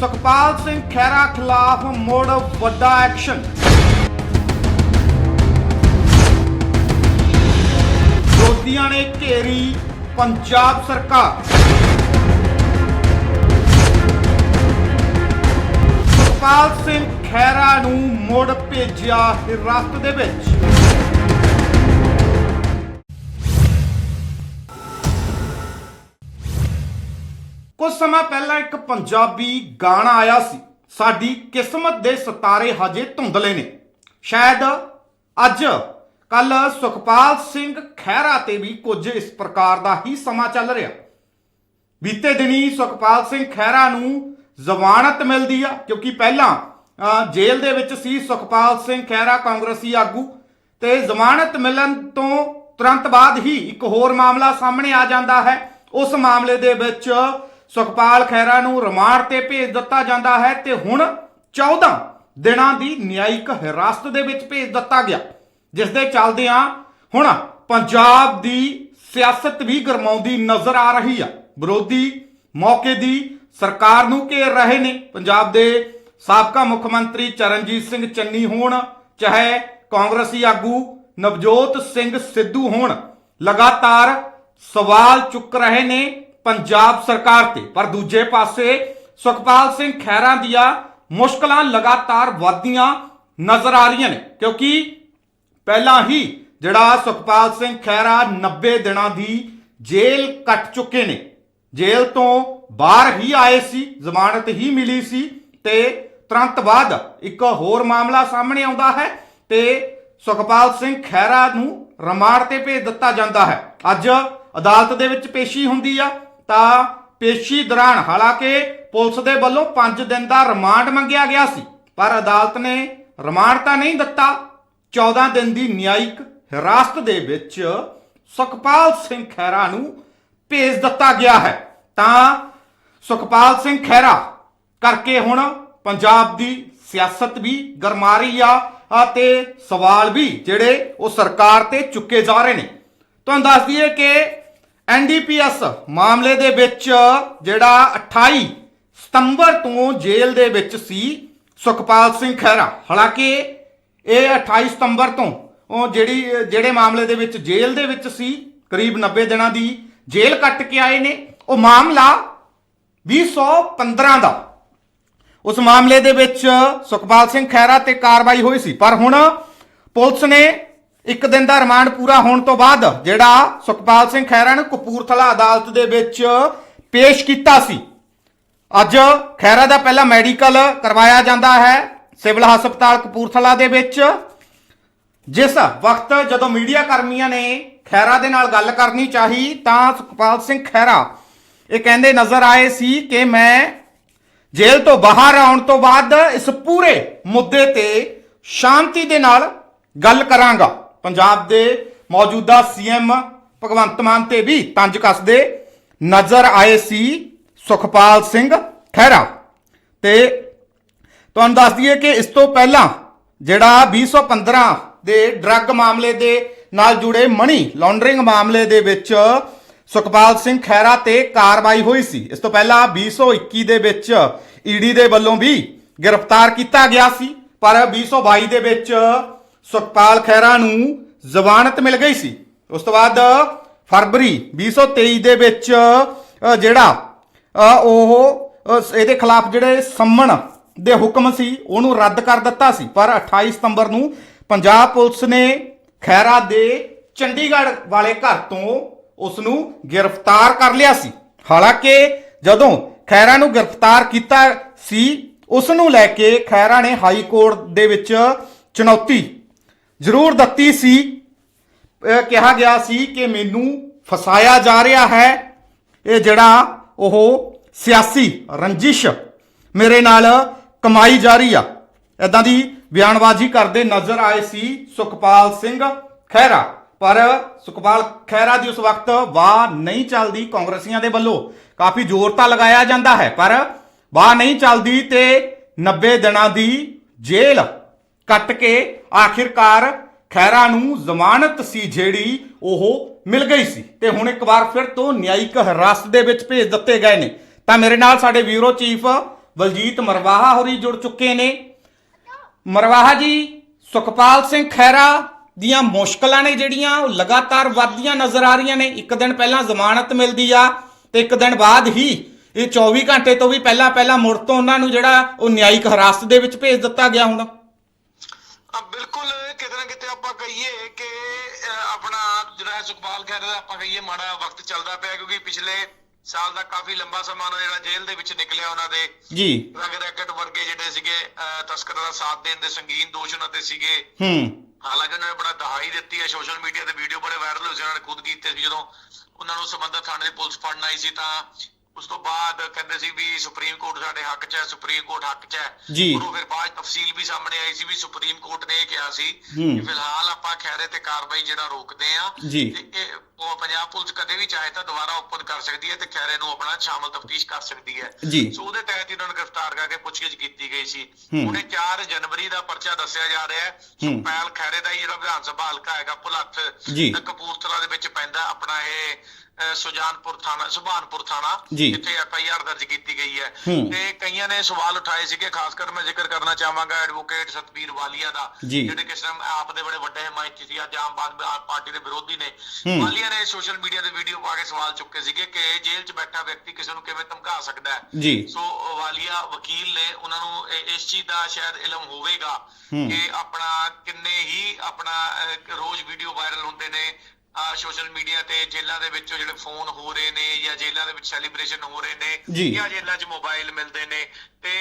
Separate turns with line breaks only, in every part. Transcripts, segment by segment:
ਸੁਖਪਾਲ ਸਿੰਘ ਖਹਿਰਾ ਖਿਲਾਫ ਮੁੜ ਵੱਡਾ ਐਕਸ਼ਨ। ਵਿਰੋਧੀਆਂ ਨੇ ਘੇਰੀ ਪੰਜਾਬ ਸਰਕਾਰ। ਸੁਖਪਾਲ ਸਿੰਘ ਖਹਿਰਾ ਨੂੰ ਮੁੜ ਭੇਜਿਆ ਹਿਰਾਸਤ ਦੇ ਵਿੱਚ। ਕੁਝ ਸਮਾਂ ਪਹਿਲਾਂ ਇੱਕ ਪੰਜਾਬੀ ਗਾਣਾ ਆਇਆ ਸੀ। ਸਾਡੀ ਕਿਸਮਤ ਦੇ ਸਿਤਾਰੇ ਹਜੇ ਧੁੰਦਲੇ ਨੇ। ਸ਼ਾਇਦ ਅੱਜ ਕੱਲ ਸੁਖਪਾਲ ਸਿੰਘ ਖਹਿਰਾ ਤੇ ਵੀ ਕੁਝ ਇਸ ਪ੍ਰਕਾਰ ਦਾ ਹੀ ਸਮਾਂ ਚੱਲ ਰਿਹਾ। ਬੀਤੇ ਦਿਨੀ ਸੁਖਪਾਲ ਸਿੰਘ ਖਹਿਰਾ ਨੂੰ ਜ਼ਮਾਨਤ ਮਿਲਦੀ ਆ, ਕਿਉਂਕਿ ਪਹਿਲਾਂ ਜੇਲ੍ਹ ਦੇ ਵਿੱਚ ਸੀ ਸੁਖਪਾਲ ਸਿੰਘ ਖਹਿਰਾ ਕਾਂਗਰਸੀ ਆਗੂ। ਤੇ ਜ਼ਮਾਨਤ ਮਿਲਣ ਤੋਂ ਤੁਰੰਤ ਬਾਅਦ ਹੀ ਇੱਕ ਹੋਰ ਮਾਮਲਾ ਸਾਹਮਣੇ ਆ ਜਾਂਦਾ ਹੈ। ਉਸ ਮਾਮਲੇ ਦੇ ਵਿੱਚ ਸੁਖਪਾਲ ਖਹਿਰਾ ਨੂੰ ਰਿਮਾਂਡ ਤੇ ਭੇਜ ਦਿੱਤਾ ਜਾਂਦਾ ਹੈ ਤੇ ਹੁਣ 14 ਦਿਨਾਂ ਦੀ ਨਿਆਇਕ ਹਿਰਾਸਤ ਦੇ ਵਿੱਚ ਭੇਜ ਦਿੱਤਾ ਗਿਆ, ਜਿਸ ਦੇ ਚੱਲਦਿਆਂ ਹੁਣ ਪੰਜਾਬ ਦੀ ਸਿਆਸਤ ਵੀ ਗਰਮਾਉਂਦੀ ਨਜ਼ਰ ਆ ਰਹੀ ਆ। ਵਿਰੋਧੀ ਮੌਕੇ ਦੀ ਸਰਕਾਰ ਨੂੰ ਘੇਰ ਰਹੇ ਨੇ। ਪੰਜਾਬ ਦੇ ਸਾਬਕਾ ਮੁੱਖ ਮੰਤਰੀ ਚਰਨਜੀਤ ਸਿੰਘ ਚੰਨੀ ਹੋਣ, ਚਾਹੇ ਕਾਂਗਰਸੀ ਆਗੂ ਨਵਜੋਤ ਸਿੰਘ ਸਿੱਧੂ ਹੋਣ, ਲਗਾਤਾਰ ਸਵਾਲ ਚੁੱਕ ਰਹੇ ਨੇ ਪੰਜਾਬ ਸਰਕਾਰ ਤੇ, ਪਰ ਦੂਜੇ ਪਾਸੇ ਸੁਖਪਾਲ ਸਿੰਘ ਖਹਿਰਾ ਦੀਆਂ ਮੁਸ਼ਕਲਾਂ ਲਗਾਤਾਰ ਵਧਦੀਆਂ ਨਜ਼ਰ ਆ ਰਹੀਆਂ ਨੇ। ਕਿਉਂਕਿ ਪਹਿਲਾਂ ਹੀ ਜਿਹੜਾ ਸੁਖਪਾਲ ਸਿੰਘ ਖਹਿਰਾ 90 ਦਿਨਾਂ ਦੀ ਜੇਲ੍ਹ ਕੱਟ ਚੁੱਕੇ ਨੇ। ਜੇਲ੍ਹ ਤੋਂ ਬਾਹਰ ਹੀ ਆਏ ਸੀ, ਜ਼ਮਾਨਤ ਹੀ ਮਿਲੀ ਸੀ ਤੇ ਤੁਰੰਤ ਬਾਅਦ ਇੱਕ ਹੋਰ ਮਾਮਲਾ ਸਾਹਮਣੇ ਆਉਂਦਾ ਹੈ ਤੇ ਸੁਖਪਾਲ ਸਿੰਘ ਖਹਿਰਾ ਨੂੰ ਰਿਮਾਂਡ ਤੇ ਭੇਜ ਦਿੱਤਾ ਜਾਂਦਾ ਹੈ। ਅੱਜ ਅਦਾਲਤ ਦੇ ਵਿੱਚ ਪੇਸ਼ੀ ਹੁੰਦੀ ਆ। ਤਾਂ ਪੇਸ਼ੀ ਦੌਰਾਨ ਹਾਲਾਂਕਿ ਪੁਲਿਸ ਦੇ ਵੱਲੋਂ 5 ਦਿਨ ਦਾ ਰਿਮਾਂਡ ਮੰਗਿਆ ਗਿਆ ਸੀ, ਪਰ ਅਦਾਲਤ ਨੇ ਰਿਮਾਂਡ ਤਾਂ ਨਹੀਂ ਦਿੱਤਾ। 14 ਦਿਨ ਦੀ ਨਿਆਇਕ ਹਿਰਾਸਤ ਦੇ ਵਿੱਚ ਸੁਖਪਾਲ ਸਿੰਘ ਖਹਿਰਾ ਨੂੰ ਭੇਜ ਦਿੱਤਾ ਗਿਆ ਹੈ। ਤਾਂ ਸੁਖਪਾਲ ਸਿੰਘ ਖਹਿਰਾ ਕਰਕੇ ਹੁਣ ਪੰਜਾਬ ਦੀ ਸਿਆਸਤ ਵੀ ਗਰਮਾ ਰਹੀ ਆ ਅਤੇ ਸਵਾਲ ਵੀ ਜਿਹੜੇ ਉਹ ਸਰਕਾਰ ਤੇ ਚੁੱਕੇ ਜਾ ਰਹੇ ਨੇ। ਤੁਹਾਨੂੰ ਦੱਸ ਦਈਏ ਕਿ ਐਨਡੀਪੀਐਸ ਮਾਮਲੇ ਦੇ ਵਿੱਚ ਜਿਹੜਾ 28 ਸਤੰਬਰ ਤੋਂ ਜੇਲ੍ਹ ਦੇ ਵਿੱਚ ਸੀ ਸੁਖਪਾਲ ਸਿੰਘ ਖਹਿਰਾ। ਹਾਲਾਂਕਿ ਇਹ 28 ਸਤੰਬਰ ਤੋਂ ਉਹ ਜਿਹੜੀ, ਜਿਹੜੇ ਮਾਮਲੇ ਦੇ ਵਿੱਚ ਜੇਲ੍ਹ ਦੇ ਵਿੱਚ ਸੀ, ਕਰੀਬ 90 ਦਿਨਾਂ ਦੀ ਜੇਲ੍ਹ ਕੱਟ ਕੇ ਆਏ ਨੇ। ਉਹ ਮਾਮਲਾ 2015 ਦਾ। ਉਸ ਮਾਮਲੇ ਦੇ ਵਿੱਚ ਸੁਖਪਾਲ ਸਿੰਘ ਖਹਿਰਾ ਤੇ ਕਾਰਵਾਈ ਹੋਈ ਸੀ। ਪਰ ਹੁਣ ਪੁਲਿਸ ਨੇ ਇੱਕ ਦਿਨ ਦਾ ਰਿਮਾਂਡ ਪੂਰਾ ਹੋਣ ਤੋਂ ਬਾਅਦ ਜਿਹੜਾ ਸੁਖਪਾਲ ਸਿੰਘ ਖਹਿਰਾ ਨੂੰ ਕਪੂਰਥਲਾ ਅਦਾਲਤ ਦੇ ਵਿੱਚ ਪੇਸ਼ ਕੀਤਾ ਸੀ। ਅੱਜ ਖਹਿਰਾ ਦਾ ਪਹਿਲਾ ਮੈਡੀਕਲ ਕਰਵਾਇਆ ਜਾਂਦਾ ਹੈ ਸਿਵਲ ਹਸਪਤਾਲ ਕਪੂਰਥਲਾ ਦੇ ਵਿੱਚ। ਜਿਸ ਵਕਤ ਜਦੋਂ ਮੀਡੀਆ ਕਰਮੀਆਂ ਨੇ ਖਹਿਰਾ ਦੇ ਨਾਲ ਗੱਲ ਕਰਨੀ ਚਾਹੀ ਤਾਂ ਸੁਖਪਾਲ ਸਿੰਘ ਖਹਿਰਾ ਇਹ ਕਹਿੰਦੇ ਨਜ਼ਰ ਆਏ ਸੀ ਕਿ ਮੈਂ ਜੇਲ੍ਹ ਤੋਂ ਬਾਹਰ ਆਉਣ ਤੋਂ ਬਾਅਦ ਇਸ ਪੂਰੇ ਮੁੱਦੇ ਤੇ ਸ਼ਾਂਤੀ ਦੇ ਨਾਲ ਗੱਲ ਕਰਾਂਗਾ। ਪੰਜਾਬ ਦੇ ਮੌਜੂਦਾ ਸੀਐਮ ਭਗਵੰਤ ਮਾਨ ਤੇ ਵੀ ਤੰਜ ਕੱਸਦੇ ਨਜ਼ਰ ਆਏ ਸੀ ਸੁਖਪਾਲ ਸਿੰਘ ਖਹਿਰਾ। ਤੇ ਤੁਹਾਨੂੰ ਦੱਸ ਦਈਏ ਕਿ ਇਸ ਤੋਂ ਪਹਿਲਾਂ ਜਿਹੜਾ 2015 ਦੇ ਡਰੱਗ ਮਾਮਲੇ ਦੇ ਨਾਲ ਜੁੜੇ ਮਨੀ ਲਾਂਡਰਿੰਗ ਮਾਮਲੇ ਦੇ ਵਿੱਚ ਸੁਖਪਾਲ ਸਿੰਘ ਖਹਿਰਾ ਤੇ ਕਾਰਵਾਈ ਹੋਈ ਸੀ। ਇਸ ਤੋਂ ਪਹਿਲਾਂ 2021 ਦੇ ਵਿੱਚ ਈਡੀ ਦੇ ਵੱਲੋਂ ਵੀ ਗ੍ਰਿਫਤਾਰ ਕੀਤਾ ਗਿਆ ਸੀ, ਪਰ 2022 ਦੇ ਵਿੱਚ ਸੁਖਪਾਲ ਖਹਿਰਾ ਨੂੰ ਜ਼ਮਾਨਤ ਮਿਲ ਗਈ ਸੀ। ਉਸ ਤੋਂ ਬਾਅਦ ਫਰਵਰੀ 2023 ਦੇ ਵਿੱਚ ਜਿਹੜਾ ਉਹ ਇਹਦੇ ਖਿਲਾਫ ਜਿਹੜੇ ਸੰਮਣ ਦੇ ਹੁਕਮ ਸੀ, ਉਹਨੂੰ ਰੱਦ ਕਰ ਦਿੱਤਾ ਸੀ। ਪਰ 28 ਸਤੰਬਰ ਨੂੰ ਪੰਜਾਬ ਪੁਲਿਸ ਨੇ ਖੈਰਾ ਦੇ ਚੰਡੀਗੜ੍ਹ ਵਾਲੇ ਘਰ ਤੋਂ ਉਸ ਨੂੰ ਗ੍ਰਿਫਤਾਰ ਕਰ ਲਿਆ ਸੀ। ਹਾਲਾਂਕਿ ਜਦੋਂ ਖੈਰਾ ਨੂੰ ਗ੍ਰਿਫਤਾਰ ਕੀਤਾ ਸੀ, ਉਸ ਨੂੰ ਲੈ ਕੇ ਖੈਰਾ ਨੇ ਹਾਈ ਕੋਰਟ ਦੇ ਵਿੱਚ ਚੁਣੌਤੀ ਜ਼ਰੂਰ ਦਿੱਤੀ ਸੀ। ਕਿਹਾ ਗਿਆ ਸੀ ਕਿ ਮੈਨੂੰ ਫਸਾਇਆ ਜਾ ਰਿਹਾ ਹੈ। ਇਹ ਜਿਹੜਾ ਉਹ ਸਿਆਸੀ ਰੰਜਿਸ਼ ਮੇਰੇ ਨਾਲ ਕਮਾਈ ਜਾ ਰਹੀ ਆ। ਇਦਾਂ ਦੀ ਬਿਆਨਬਾਜ਼ੀ ਕਰਦੇ ਨਜ਼ਰ ਆਏ ਸੀ ਸੁਖਪਾਲ ਸਿੰਘ ਖਹਿਰਾ। ਪਰ ਸੁਖਪਾਲ ਖਹਿਰਾ ਦੀ ਉਸ ਵਕਤ ਵਾਹ ਨਹੀਂ ਚੱਲਦੀ ਕਾਂਗਰਸੀਆਂ ਦੇ ਵੱਲੋਂ। ਕਾਫੀ ਜ਼ੋਰ ਤਾਂ ਲਗਾਇਆ ਜਾਂਦਾ ਹੈ, ਪਰ ਵਾਹ ਨਹੀਂ ਚੱਲਦੀ ਤੇ 90 ਦਿਨਾਂ ਦੀ ਜੇਲ੍ਹ ਕੱਟ ਕੇ ਆਖਿਰਕਾਰ ਖੈਰਾ ਨੂੰ ਜ਼ਮਾਨਤ ਸੀ ਜਿਹੜੀ ਉਹ ਮਿਲ ਗਈ ਸੀ। ਤੇ ਹੁਣ ਇੱਕ ਵਾਰ ਫਿਰ ਤੋਂ ਨਿਆਇਕ ਹਿਰਾਸਤ ਦੇ ਵਿੱਚ ਭੇਜ ਦਿੱਤੇ ਗਏ ਨੇ। ਤਾਂ ਮੇਰੇ ਨਾਲ ਸਾਡੇ ਬਿਊਰੋ ਚੀਫ ਬਲਜੀਤ ਮਰਵਾਹਾ ਹੋਰੀ ਜੁੜ ਚੁੱਕੇ ਨੇ। ਮਰਵਾਹਾ ਜੀ, ਸੁਖਪਾਲ ਸਿੰਘ ਖਹਿਰਾ ਦੀਆਂ ਮੁਸ਼ਕਲਾਂ ਨੇ ਜਿਹੜੀਆਂ, ਉਹ ਲਗਾਤਾਰ ਵੱਧਦੀਆਂ ਨਜ਼ਰ ਆ ਰਹੀਆਂ ਨੇ। ਇੱਕ ਦਿਨ ਪਹਿਲਾਂ ਜ਼ਮਾਨਤ ਮਿਲਦੀ ਆ ਤੇ ਇੱਕ ਦਿਨ ਬਾਅਦ ਹੀ ਇਹ 24 ਘੰਟੇ ਤੋਂ ਵੀ ਪਹਿਲਾਂ ਪਹਿਲਾਂ ਮੁੜ ਤੋਂ ਉਹਨਾਂ ਨੂੰ ਜਿਹੜਾ ਉਹ ਨਿਆਇਕ ਹਿਰਾਸਤ ਦੇ ਵਿੱਚ ਭੇਜ ਦਿੱਤਾ ਗਿਆ ਹੁਣ।
ਬਿਲਕੁਲ ਕਿਤੇ ਨਾ ਕਿਤੇ ਆਪਾਂ ਕਹੀਏ ਕਿ ਆਪਣਾ ਜਿਹੜਾ ਹੈ ਸੁਖਪਾਲ ਖਹਿਰਾ ਦਾ ਆਪਾਂ ਕਹੀਏ ਮਾੜਾ ਵਕਤ ਚੱਲਦਾ ਪਿਆ ਕਿਉਂਕਿ ਪਿਛਲੇ ਸਾਲ ਦਾ ਕਾਫੀ ਲੰਬਾ ਸਮਾਂ ਉਹਨਾਂ ਜਿਹੜਾ ਜੇਲ੍ਹ ਦੇ ਵਿੱਚ ਨਿਕਲਿਆ ਉਹਨਾਂ ਦੇ।
ਜੀ।
ਰਗ ਰੈਕਟ ਵਰਗੇ ਜਿਹੜੇ ਸੀਗੇ ਤਸਕਰਾਂ ਦਾ ਸਾਥ ਦੇਣ ਦੇ ਸੰਗੀਨ ਦੋਸ਼ ਉਹਨਾਂ ਤੇ ਸੀਗੇ।
ਹੂੰ।
ਹਾਲਾਂਕਿ ਉਹਨਾਂ ਨੇ ਬੜਾ ਦਹਾਈ ਦਿੱਤੀ ਹੈ ਸੋਸ਼ਲ ਮੀਡੀਆ ਤੇ ਵੀਡੀਓ ਬੜੇ ਵਾਇਰਲ ਹੋਏ ਸੀ ਉਹਨਾਂ ਨੇ ਖੁਦ ਕੀਤੇ ਸੀ। ਜਦੋਂ ਉਹਨਾਂ ਨੂੰ ਸੰਬੰਧਤ ਥਾਣੇ ਦੀ ਪੁਲਿਸ ਫੜਨ ਆਈ ਸੀ ਤਾਂ ਉਸ ਤੋਂ ਬਾਅਦ ਕਹਿੰਦੇ ਸੀ ਵੀ ਸੁਪਰੀਮ ਕੋਰਟ ਸਾਡੇ ਹੱਕ 'ਚ ਹੈ ਸੁਪਰੀਮ ਕੋਰਟ ਹੱਕ 'ਚ ਹੈ
ਜੀ।
ਉਦੋਂ ਫਿਰ ਬਾਅਦ ਤਫਸੀਲ ਵੀ ਸਾਹਮਣੇ ਆਈ ਸੀ ਵੀ ਸੁਪਰੀਮ ਕੋਰਟ ਨੇ ਇਹ ਕਿਹਾ ਸੀ। ਕਿ ਫਿਲਹਾਲ ਆਪਾਂ ਖੈਰੇ ਤੇ ਕਾਰਵਾਈ ਜਿਹੜਾ ਰੋਕਦੇ ਆ
ਜੀ।
ਤੇ ਇਹ ਉਹ ਪੰਜਾਬ ਪੁਲਿਸ ਕਦੇ ਵੀ ਚਾਹੇ ਤਾਂ ਦੁਬਾਰਾ ਓਪਨ ਕਰ ਸਕਦੀ ਹੈ ਤੇ ਖੈਰੇ ਨੂੰ ਆਪਣਾ ਸ਼ਾਮਲ ਤਫਤੀਸ਼ ਕਰ ਸਕਦੀ ਹੈ
ਜੀ।
ਸੋ ਉਹਦੇ ਤਹਿਤ ਹੀ ਉਹਨਾਂ ਨੂੰ ਗ੍ਰਿਫਤਾਰ ਕਰਕੇ ਪੁੱਛਗਿੱਛ ਕੀਤੀ ਗਈ ਸੀ। ਉਹਨੇ 4 ਜਨਵਰੀ ਦਾ ਪਰਚਾ ਦੱਸਿਆ ਜਾ ਰਿਹਾ ਹੈ। ਸੁਪੈਲ ਖੈਰੇ ਦਾ ਹੀ ਜਿਹੜਾ ਵਿਧਾਨ ਸਭਾ ਹਲਕਾ ਹੈਗਾ ਭੁਲੱਥ ਕਪੂਰਥਲਾ ਦੇ ਵਿੱਚ ਪੈਂਦਾ ਆਪਣਾ ਇਹ ਸੁਜਾਨਪੁਰ ਥਾਣਾ ਸੁਭਾਨਪੁਰ ਥਾਣਾ। ਜਿੱਥੇ ਐਫ ਆਈ ਆਰ ਦਰਜ ਕੀਤੀ ਗਈ ਹੈ। ਤੇ ਕਈਆਂ ਨੇ ਸਵਾਲ ਉਠਾਏ ਸੀਗੇ ਖਾਸ ਕਰ ਮੈਂ ਜ਼ਿਕਰ ਕਰਨਾ ਚਾਹਾਂਗਾ ਐਡਵੋਕੇਟ ਸਤਬੀਰ ਵਾਲੀਆ ਦਾ। ਜਿਹੜੇ ਕਿਸ ਆਪ ਦੇ ਬੜੇ ਵੱਡੇ ਹਮਾਇਤੀ ਸੀ ਅੱਜ ਆਮ ਪਾਰਟੀ ਦੇ ਵਿਰੋਧੀ ਨੇ। ਵਾਲੀਆ ਨੇ ਸੋਸ਼ਲ ਮੀਡੀਆ ਤੇ ਵੀਡੀਓ ਪਾ ਕੇ ਸਵਾਲ ਚੁੱਕੇ ਸੀਗੇ ਕਿ ਜੇਲ੍ਹ 'ਚ ਬੈਠਾ ਵਿਅਕਤੀ ਕਿਸੇ ਨੂੰ ਕਿਵੇਂ ਧਮਕਾ ਸਕਦਾ ਹੈ ਸੋ ਵਾਲੀਆ ਵਕੀਲ ਨੇ ਉਹਨਾਂ ਨੂੰ ਇਸ ਚੀਜ਼ ਦਾ ਸ਼ਾਇਦ ਇਲਮ ਹੋਵੇਗਾ। ਕਿ ਆਪਣਾ ਕਿੰਨੇ ਹੀ ਆਪਣਾ ਰੋਜ਼ ਵੀਡੀਓ ਵਾਇਰਲ ਹੁੰਦੇ ਨੇ ਸੋਸ਼ਲ ਮੀਡੀਆ ਤੇ ਜੇਲ੍ਹਾਂ ਦੇ ਵਿੱਚੋਂ ਜਿਹੜੇ ਫੋਨ ਹੋ ਰਹੇ ਨੇ ਜਾਂ ਜੇਲ੍ਹਾਂ ਦੇ ਵਿੱਚ ਸੈਲੀਬ੍ਰੇਸ਼ਨ ਹੋ ਰਹੇ। ਨੇ ਜਾਂ ਜੇਲ੍ਹਾਂ 'ਚ ਮੋਬਾਈਲ ਮਿਲਦੇ ਨੇ ਤੇ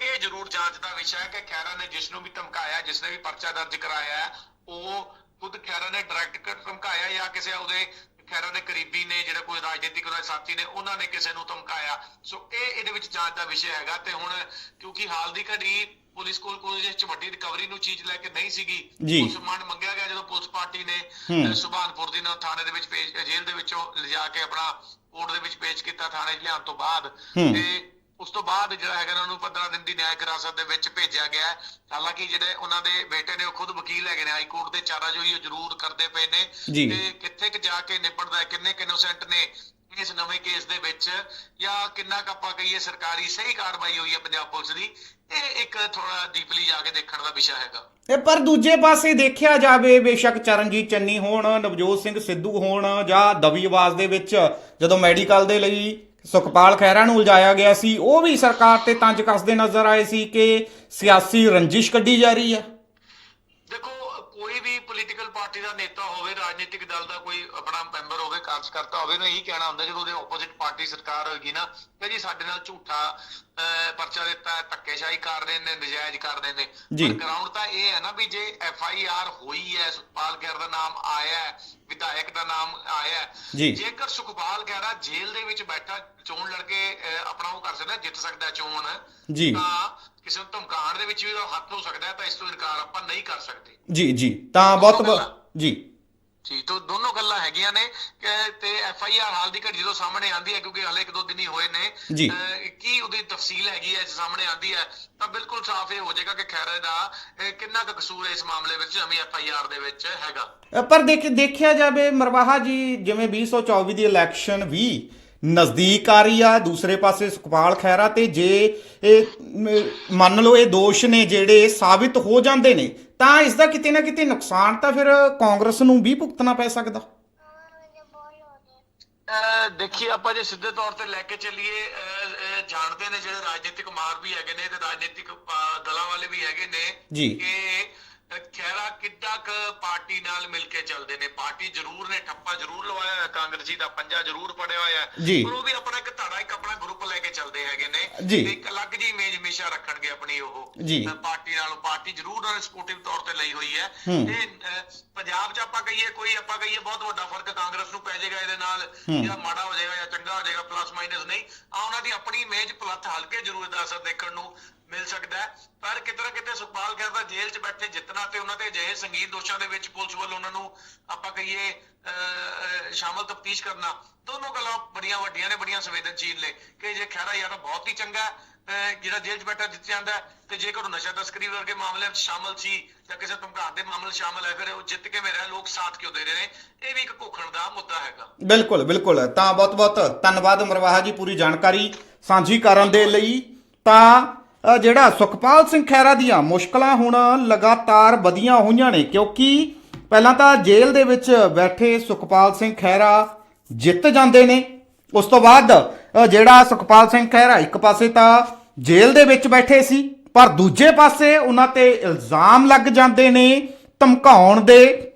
ਇਹ ਜ਼ਰੂਰ ਜਾਂਚ ਦਾ ਵਿਸ਼ਾ ਹੈ ਕਿ ਖੈਰਾ ਨੇ ਜਿਸ ਨੂੰ ਵੀ ਧਮਕਾਇਆ ਜਿਸ ਨੇ ਵੀ ਪਰਚਾ ਦਰਜ ਕਰਾਇਆ ਉਹ ਖੁਦ ਖੈਰਾ ਨੇ ਡਾਇਰੈਕਟ ਧਮਕਾਇਆ ਜਾਂ ਕਿਸੇ ਉਹਦੇ ਖੈਰਾ ਦੇ ਕਰੀਬੀ ਨੇ ਜਿਹੜਾ ਕੋਈ ਰਾਜਨੀਤਿਕ ਉਹਦਾ ਸਾਥੀ ਨੇ ਉਹਨਾਂ ਨੇ ਕਿਸੇ ਨੂੰ ਧਮਕਾਇਆ ਸੋ ਇਹ ਇਹਦੇ ਵਿੱਚ ਜਾਂਚ ਦਾ ਵਿਸ਼ਾ ਹੈਗਾ ਤੇ ਹੁਣ ਕਿਉਂਕਿ ਹਾਲ ਦੀ ਘੜੀ ਪੁਲਿਸ ਕੋਲ ਕੋਈ ਚ ਵੱਡੀ ਰਿਕਵਰੀ ਨੂੰ ਚੀਜ਼ ਲੈ ਕੇ ਨਹੀਂ ਸੀਗੀ
ਜੀ।
ਉਸ ਮੰਨ ਮੰਗਿਆ ਗਿਆ ਜਦੋਂ ਪੁਲਿਸ ਪਾਰਟੀ ਨੇ ਸੁਭਾਨਪੁਰ ਦੀ ਨੂੰ ਥਾਣੇ ਦੇ ਵਿੱਚ ਪੇਸ਼ ਜੇਲ੍ਹ ਦੇ ਵਿੱਚੋਂ ਲਿਜਾ ਕੇ ਆਪਣਾ ਕੋਰਟ ਦੇ ਵਿੱਚ ਪੇਸ਼ ਕੀਤਾ ਥਾਣੇ ਲਿਆਉਣ ਤੋਂ ਬਾਅਦ
ਹੂੰ।
ਤੇ ਉਸ ਤੋਂ ਬਾਅਦ ਜਿਹੜਾ ਹੈਗਾ ਉਹਨਾਂ ਨੂੰ 15 ਦਿਨ ਦੀ ਨਿਆਇਕ ਹਿਰਾਸਤ ਦੇ ਵਿੱਚ ਭੇਜਿਆ ਗਿਆ ਹੈ। ਹਾਲਾਂਕਿ ਜਿਹੜੇ ਉਹਨਾਂ ਦੇ ਬੇਟੇ ਨੇ ਉਹ ਖੁਦ ਵਕੀਲ ਹੈਗੇ ਨੇ ਹਾਈ ਕੋਰਟ ਦੇ ਚਾਰਾ ਜੋ ਉਹ ਜ਼ਰੂਰ ਕਰਦੇ ਪਏ ਨੇ
ਜੀ।
ਤੇ ਕਿੱਥੇ ਕਿ ਜਾ ਕੇ ਨਿਪਟਦਾ ਹੈ ਕਿੰਨੇ ਕਿਨੋਸੈਂਟ ਨੇ ਇਸ ਨਵੇਂ ਕੇਸ ਦੇ ਵਿੱਚ ਜਾਂ ਕਿੰਨਾ ਕੁ ਆਪਾਂ ਕਹੀਏ ਸਰਕਾਰੀ ਸਹੀ ਕਾਰਵਾਈ ਹੋਈ ਹੈ ਪੰਜਾਬ ਪੁਲਿਸ ਦੀ, ਇਹ ਇੱਕ ਥੋੜਾ ਡੀਪਲੀ ਜਾ ਕੇ ਦੇਖਣ ਦਾ ਵਿਸ਼ਾ ਹੈਗਾ।
ਇਹ ਪਰ ਦੂਜੇ ਪਾਸੇ ਦੇਖਿਆ ਜਾਵੇ, ਬੇਸ਼ੱਕ ਚਰਨਜੀਤ ਚੰਨੀ ਹੋਣ, ਨਵਜੋਤ ਸਿੰਘ ਸਿੱਧੂ ਹੋਣ ਜਾਂ ਦਵੀ ਆਵਾਜ਼ ਦੇ ਵਿੱਚ ਜਦੋਂ ਮੈਡੀਕਲ ਦੇ ਲਈ ਸੁਖਪਾਲ ਖਹਿਰਾ ਨੂੰ ਉਲਝਾਇਆ ਗਿਆ ਸੀ, ਉਹ ਵੀ ਸਰਕਾਰ ਤੇ ਤੰਜ ਕੱਸਦੇ ਨਜ਼ਰ ਆਏ ਸੀ ਕਿ ਸਿਆਸੀ ਰੰਜਿਸ਼ ਕੱਢੀ ਜਾ ਰਹੀ ਹੈ
ਦੇਖੋ ਕੋਈ ਵੀ ਪੋਲੀਟੀਕਲ ਪਾਰਟੀ ਦਾ ਨੇਤਾ ਹੋਵੇ ਰਾਜਨੀਤਿਕ ਦਲ ਦਾ ਕੋਈ ਆਪਣਾ ਮੈਂਬਰ ਹੋਵੇ ਕਾਰਜਕਰਤਾ ਹੋਵੇ ਉਹਨੂੰ ਇਹੀ ਕਹਿਣਾ ਹੁੰਦਾ ਜਦੋਂ ਉਹਦੇ ਆਪੋਜ਼ਿਟ ਪਾਰਟੀ ਸਰਕਾਰ ਹੋਏਗੀ ਨਾ ਕਿ ਜੀ ਸਾਡੇ ਨਾਲ ਝੂਠਾ ਪਰਚਾ ਦਿੱਤਾ ਹੈ ਧੱਕੇਸ਼ਾਹੀ ਕਰ ਰਹੇ ਨੇ ਨਜਾਇਜ਼ ਕਰ ਰਹੇ ਨੇ। ਪਰ ਗਰਾਊਂਡ ਤਾਂ ਇਹ ਹੈ ਨਾ ਵੀ ਜੇ ਐਫ ਆਈ ਆਰ ਹੋਈ ਹੈ ਸੁਖਪਾਲ ਖਹਿਰਾ ਦਾ ਨਾਮ ਆਇਆ ਹੈ ਵਿਧਾਇਕ ਦਾ ਨਾਮ ਆਇਆ ਹੈ। ਜੇਕਰ ਸੁਖਪਾਲ ਖਹਿਰਾ ਜੇਲ੍ਹ ਦੇ ਵਿੱਚ ਬੈਠਾ ਚੋਣ ਲੜ ਕੇ ਆਪਣਾ ਉਹ ਕਰ ਸਕਦਾ ਜਿੱਤ ਸਕਦਾ ਚੋਣ
ਜੀ।
ਤਾਂ ਕਿਸੇ ਨੂੰ ਧਮਕਾਉਣ ਦੇ ਵਿੱਚ ਵੀ ਹੱਥ ਹੋ ਸਕਦਾ ਹੈ ਤਾਂ ਇਸ ਤੋਂ ਇਨਕਾਰ ਆਪਾਂ ਨਹੀਂ ਕਰ ਸਕਦੇ।
ਜੀ ਜੀ ਤਾਂ ਬਹੁਤ ਜੀ।
ਜੀ ਤੋਂ ਦੋਨੋਂ ਗੱਲਾਂ ਹੈਗੀਆਂ ਨੇ ਕਿ ਤੇ ਐਫ ਆਈ ਆਰ ਹਾਲ ਦੀ ਘੜੀ ਜਦੋਂ ਸਾਹਮਣੇ ਆਂਦੀ ਹੈ ਕਿਉਂਕਿ ਹਲੇ ਇੱਕ ਦੋ ਦਿਨ ਹੀ ਹੋਏ ਨੇ ਕੀ ਉਹਦੀ ਤਫਸੀਲ ਹੈਗੀ ਹੈ ਜੇ ਸਾਹਮਣੇ ਆਂਦੀ ਹੈ ਤਾਂ ਬਿਲਕੁਲ ਸਾਫ਼ ਇਹ ਹੋ ਜਾਏਗਾ ਕਿ ਖੈਰੇ ਦਾ ਕਿੰਨਾ ਕੁ ਕਸੂਰ ਇਸ ਮਾਮਲੇ ਵਿੱਚ ਨਵੀਂ ਐਫ ਆਈ ਆਰ ਦੇ ਵਿੱਚ ਹੈਗਾ।
ਪਰ ਦੇਖ ਦੇਖਿਆ ਜਾਵੇ ਮਰਵਾਹਾ ਜੀ ਜਿਵੇਂ 2024 ਦੀ ਇਲੈਕਸ਼ਨ ਵੀ ਨਜ਼ਦੀਕ ਆ ਰਹੀ ਆ ਦੂਸਰੇ ਪਾਸੇ ਸੁਖਪਾਲ ਖਹਿਰਾ ਤੇ ਜੇ ਇਹ ਮੰਨ ਲਓ ਇਹ ਦੋਸ਼ ਨੇ ਜਿਹੜੇ ਸਾਬਿਤ ਹੋ ਜਾਂਦੇ ਨੇ ਤਾਂ ਇਸ ਦਾ ਕਿਤੇ ਨਾ ਕਿਤੇ ਨੁਕਸਾਨ ਤਾਂ ਫਿਰ ਕਾਂਗਰਸ ਨੂੰ ਵੀ ਭੁਗਤਣਾ ਪੈ ਸਕਦਾ
ਦੇਖੀਏ ਆਪਾਂ ਜੇ ਸਿੱਧੇ ਤੌਰ ਤੇ ਲੈ ਕੇ ਚੱਲੀਏ ਜਾਣਦੇ ਨੇ ਜਿਹੜੇ ਰਾਜਨੀਤਿਕ ਮਾਰ ਵੀ ਹੈਗੇ ਨੇ ਤੇ ਰਾਜਨੀਤਿਕ ਦਲਾਂ ਵਾਲੇ ਵੀ ਹੈਗੇ ਨੇ
ਜੀ।
ਕਿ ਖਹਿਰਾ ਕਿੱਡਾ ਕੁ ਪਾਰਟੀ ਨਾਲ ਮਿਲ ਕੇ ਚੱਲਦੇ ਨੇ ਪਾਰਟੀ ਜ਼ਰੂਰ ਨੇ ਠੱਪਾ ਜ਼ਰੂਰ ਲਵਾਇਆ ਹੋਇਆ ਕਾਂਗਰਸੀ ਦਾ ਪੰਜਾ ਜ਼ਰੂਰ ਪੜਿਆ ਹੋਇਆ ਹੈ। ਪਰ ਉਹ ਵੀ ਆਪਣਾ ਇੱਕ ਧੜਾ ਇੱਕ ਆਪਣਾ ਗਰੁੱਪ ਲੈ ਕੇ ਚੱਲਦੇ ਹੈਗੇ ਨੇ। ਤੇ ਇੱਕ ਅਲੱਗ ਜੀ ਇਮੇਜ ਹਮੇਸ਼ਾ ਰੱਖਣਗੇ ਆਪਣੀ ਉਹ ਪਾਰਟੀ ਨਾਲੋਂ ਪਾਰਟੀ ਜ਼ਰੂਰ ਉਹਨਾਂ ਨੇ ਸਪੋਰਟਿਵ ਤੌਰ ਤੇ ਲਈ ਹੋਈ ਹੈ
ਹੂੰ।
ਤੇ ਪੰਜਾਬ 'ਚ ਆਪਾਂ ਕਹੀਏ ਕੋਈ ਆਪਾਂ ਕਹੀਏ ਬਹੁਤ ਵੱਡਾ ਫ਼ਰਕ ਕਾਂਗਰਸ ਨੂੰ ਪੈ ਜਾਏਗਾ ਇਹਦੇ ਨਾਲ
ਹੂੰ।
ਜਾਂ ਮਾੜਾ ਹੋ ਜਾਏਗਾ ਜਾਂ ਚੰਗਾ ਹੋ ਜਾਏਗਾ ਪਲੱਸ ਮਾਈਨਸ ਨਹੀਂ ਆ ਉਹਨਾਂ ਦੀ ਆਪਣੀ ਇਮੇਜ ਪਲੱਥ ਹਲਕੇ ਜ਼ਰੂਰ ਦਾ ਅਸਰ ਦੇਖਣ ਨੂੰ ਮਿਲ ਸਕਦਾ ਪਰ ਕਿਤੇ ਨਾ ਕਿਤੇ ਸੁਖਪਾਲ ਕਰਦਾ ਜੇਲ੍ਹ 'ਚ ਬੈਠੇ ਜਿੱਤਣਾ ਤੇ ਉਹਨਾਂ ਤੇ ਅਜਿਹੇ ਸੰਗੀਨ ਦੋਸ਼ਾਂ ਦੇ ਵਿੱਚ ਪੁਲਿਸ ਵੱਲੋਂ ਉਹਨਾਂ ਨੂੰ ਆਪਾਂ ਕਹੀਏ ਸ਼ਾਮਲ ਤਫਤੀਸ਼ ਕਰਨਾ। ਦੋਨੋਂ ਗੱਲਾਂ ਬੜੀਆਂ ਵੱਡੀਆਂ ਨੇ, ਬੜੀਆਂ ਸੰਵੇਦਨਸ਼ੀਲ ਨੇ ਕਿ ਜੇ ਖੈਰਾ ਯਾਰ ਬਹੁਤ ਹੀ ਚੰਗਾ ਜਿਹੜਾ ਜੇਲ੍ਹ 'ਚ ਬੈਠਾ ਜਿੱਤ ਜਾਂਦਾ ਤੇ ਜੇਕਰ ਉਹ ਨਸ਼ਾ ਤਸਕਰੀ ਵਰਗੇ ਮਾਮਲਿਆਂ 'ਚ ਸ਼ਾਮਲ ਸੀ ਜਾਂ ਕਿਸੇ ਧਮਕਾ ਦੇ ਮਾਮਲੇ 'ਚ ਸ਼ਾਮਲ ਹੈ, ਫਿਰ ਉਹ ਜਿੱਤ ਕੇ ਮੇਰਾ ਲੋਕ ਸਾਥ ਕਿਉਂ ਦੇ ਰਹੇ ਨੇ? ਇਹ ਵੀ ਇੱਕ ਘੋਖਣ ਦਾ ਮੁੱਦਾ ਹੈਗਾ।
ਬਿਲਕੁਲ ਬਿਲਕੁਲ। ਤਾਂ ਬਹੁਤ ਬਹੁਤ ਧੰਨਵਾਦ ਮਰਵਾਹਾ ਜੀ ਪੂਰੀ ਜਾਣਕਾਰੀ ਸਾਂਝੀ ਕਰਨ ਦੇ ਲਈ। ਤਾਂ ਜਿਹੜਾ ਸੁਖਪਾਲ ਸਿੰਘ ਖਹਿਰਾ ਦੀਆਂ ਮੁਸ਼ਕਲਾਂ ਹੁਣ ਲਗਾਤਾਰ ਵਧੀਆਂ ਹੋਈਆਂ ਨੇ, ਕਿਉਂਕਿ ਪਹਿਲਾਂ ਤਾਂ ਜੇਲ੍ਹ ਦੇ ਵਿੱਚ ਬੈਠੇ ਸੁਖਪਾਲ ਸਿੰਘ ਖਹਿਰਾ ਜਿੱਤ ਜਾਂਦੇ ਨੇ। ਉਸ ਤੋਂ ਬਾਅਦ ਜਿਹੜਾ ਸੁਖਪਾਲ ਸਿੰਘ ਖਹਿਰਾ ਇੱਕ ਪਾਸੇ ਤਾਂ ਜੇਲ੍ਹ ਦੇ ਵਿੱਚ ਬੈਠੇ ਸੀ, ਪਰ ਦੂਜੇ ਪਾਸੇ ਉਹਨਾਂ ਤੇ ਇਲਜ਼ਾਮ ਲੱਗ ਜਾਂਦੇ ਨੇ ਧਮਕਾਉਣ ਦੇ।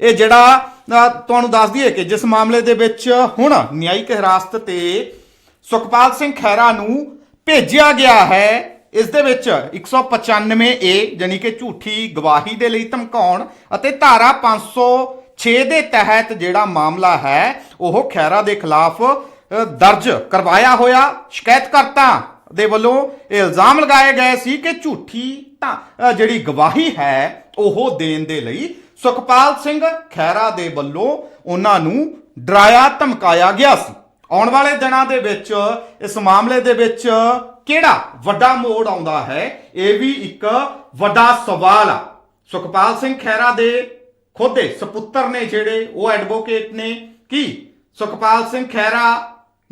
ਇਹ ਜਿਹੜਾ ਤੁਹਾਨੂੰ ਦੱਸ ਦਈਏ ਕਿ ਜਿਸ ਮਾਮਲੇ ਦੇ ਵਿੱਚ ਹੁਣ ਨਿਆਇਕ ਹਿਰਾਸਤ ਤੇ ਸੁਖਪਾਲ ਸਿੰਘ ਖਹਿਰਾ ਨੂੰ ਭੇਜਿਆ ਗਿਆ ਹੈ। ਇਸ ਦੇ ਵਿੱਚ 195 ਏ ਜਾਨੀ ਕਿ ਝੂਠੀ ਗਵਾਹੀ ਦੇ ਲਈ ਧਮਕਾਉਣ ਅਤੇ ਧਾਰਾ 506 ਦੇ ਤਹਿਤ ਜਿਹੜਾ ਮਾਮਲਾ ਹੈ, ਉਹ ਖਹਿਰਾ ਦੇ ਖਿਲਾਫ ਦਰਜ ਕਰਵਾਇਆ ਹੋਇਆ। ਸ਼ਿਕਾਇਤਕਰਤਾ ਦੇ ਵੱਲੋਂ ਇਹ ਇਲਜ਼ਾਮ ਲਗਾਏ ਗਏ ਸੀ ਕਿ ਝੂਠੀ ਤਾਂ ਜਿਹੜੀ ਗਵਾਹੀ ਹੈ, ਉਹ ਦੇਣ ਦੇ ਲਈ ਸੁਖਪਾਲ ਸਿੰਘ ਖਹਿਰਾ ਦੇ ਵੱਲੋਂ ਉਹਨਾਂ ਨੂੰ ਡਰਾਇਆ, ਧਮਕਾਇਆ ਗਿਆ ਸੀ। ਆਉਣ ਵਾਲੇ ਦਿਨਾਂ ਦੇ ਵਿੱਚ, ਇਸ ਮਾਮਲੇ ਦੇ ਵਿੱਚ ਕਿਹੜਾ ਵੱਡਾ ਮੋੜ ਆਉਂਦਾ ਹੈ? ਇਹ ਵੀ ਇੱਕ ਵੱਡਾ ਸਵਾਲ ਆ। ਸੁਖਪਾਲ ਸਿੰਘ ਖਹਿਰਾ ਦੇ ਖੁਦ ਦੇ ਸੁਪੁੱਤਰ ਨੇ ਜਿਹੜੇ, ਉਹ ਐਡਵੋਕੇਟ ਨੇ ਕੀ? ਸੁਖਪਾਲ ਸਿੰਘ ਖਹਿਰਾ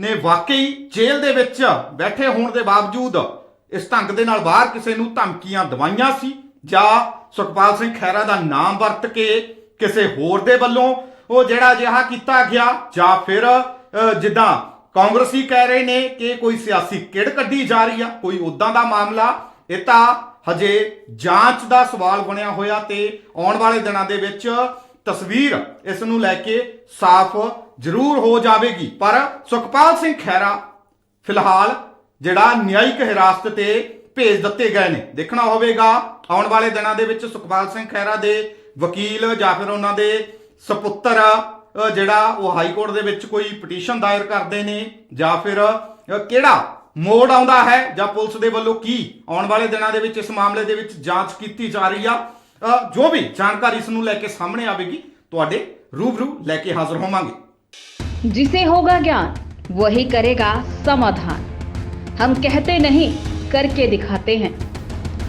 ਨੇ ਵਾਕਈ ਜੇਲ੍ਹ ਦੇ ਵਿੱਚ ਬੈਠੇ ਹੋਣ ਦੇ ਬਾਵਜੂਦ ਇਸ ਢੰਗ ਦੇ ਨਾਲ ਬਾਹਰ ਕਿਸੇ ਨੂੰ ਧਮਕੀਆਂ ਦਵਾਈਆਂ ਸੀ? ਜਾਂ ਸੁਖਪਾਲ ਸਿੰਘ ਖਹਿਰਾ ਦਾ ਨਾਮ ਵਰਤ ਕੇ ਕਿਸੇ ਹੋਰ ਦੇ ਵੱਲੋਂ ਉਹ ਜਿਹੜਾ ਅਜਿਹਾ ਕੀਤਾ ਗਿਆ? ਜਾਂ ਫਿਰ ਜਿੱਦਾਂ ਕਾਂਗਰਸੀ ਕਹਿ ਰਹੇ ਨੇ ਕਿ ਕੋਈ ਸਿਆਸੀ ਕਿੜ ਕੱਢੀ ਜਾ ਰਹੀ ਆ, ਕੋਈ ਉਦਾਂ ਦਾ ਮਾਮਲਾ, ਇਹ ਤਾਂ ਹਜੇ ਜਾਂਚ ਦਾ ਸਵਾਲ ਬਣਿਆ ਹੋਇਆ ਤੇ ਆਉਣ ਵਾਲੇ ਦਿਨਾਂ ਦੇ ਵਿੱਚ ਤਸਵੀਰ ਇਸ ਨੂੰ ਲੈ ਕੇ ਸਾਫ਼ ਜ਼ਰੂਰ ਹੋ ਜਾਵੇਗੀ। ਪਰ ਸੁਖਪਾਲ ਸਿੰਘ ਖਹਿਰਾ ਫਿਲਹਾਲ ਜਿਹੜਾ ਨਿਆਇਕ ਹਿਰਾਸਤ ਤੇ ਭੇਜ ਦਿੱਤੇ ਗਏ ਨੇ, ਦੇਖਣਾ ਹੋਵੇਗਾ ਆਉਣ ਵਾਲੇ ਦਿਨਾਂ ਦੇ ਵਿੱਚ ਸੁਖਪਾਲ ਸਿੰਘ ਖਹਿਰਾ ਦੇ ਵਕੀਲ ਜਾਂ ਫਿਰ ਉਹਨਾਂ ਦੇ ਸੁਪੁੱਤਰ ਜਿਹੜਾ ਉਹ ਹਾਈ ਕੋਰਟ ਦੇ ਵਿੱਚ ਕੋਈ ਪਟੀਸ਼ਨ ਦਾਇਰ ਕਰਦੇ ਨੇ ਜਾਂ ਫਿਰ ਅ, ਕਿਹੜਾ ਮੋੜ ਆਉਂਦਾ ਹੈ ਜਾਂ ਪੁਲਿਸ ਦੇ ਵੱਲੋਂ ਕੀ ਆਉਣ ਵਾਲੇ ਦਿਨਾਂ ਦੇ ਵਿੱਚ ਇਸ ਮਾਮਲੇ ਦੇ ਵਿੱਚ ਜਾਂਚ ਕੀਤੀ ਜਾ ਰਹੀ ਆ ਅ, ਜੋ ਵੀ ਜਾਣਕਾਰੀ ਇਸ ਨੂੰ ਲੈ ਕੇ ਸਾਹਮਣੇ ਆਵੇਗੀ ਤੁਹਾਡੇ ਰੂਬਰੂ ਲੈ ਕੇ ਹਾਜ਼ਰ ਹੋਵਾਂਗੇ
जिसे होगा ज्ञान वही करेगा समाधान हम कहते नहीं करके दिखाते हैं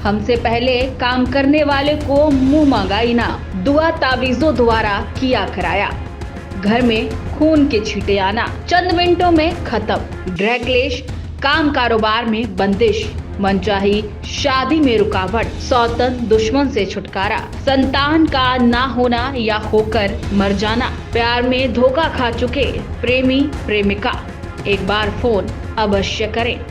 हमसे पहले काम करने वाले को मुंह मांगा इनाम दुआ तावीजों द्वारा किया कराया घर में खून के छींटे आना, चंद मिनटों में खत्म। ड्रैगलेश काम कारोबार में बंदिश। मनचाही, शादी में रुकावट, सौतन दुश्मन से छुटकारा। संतान का ना होना या होकर मर जाना, प्यार में धोखा खा चुके प्रेमी, प्रेमिका। एक बार फ़ोन अवश्य करें।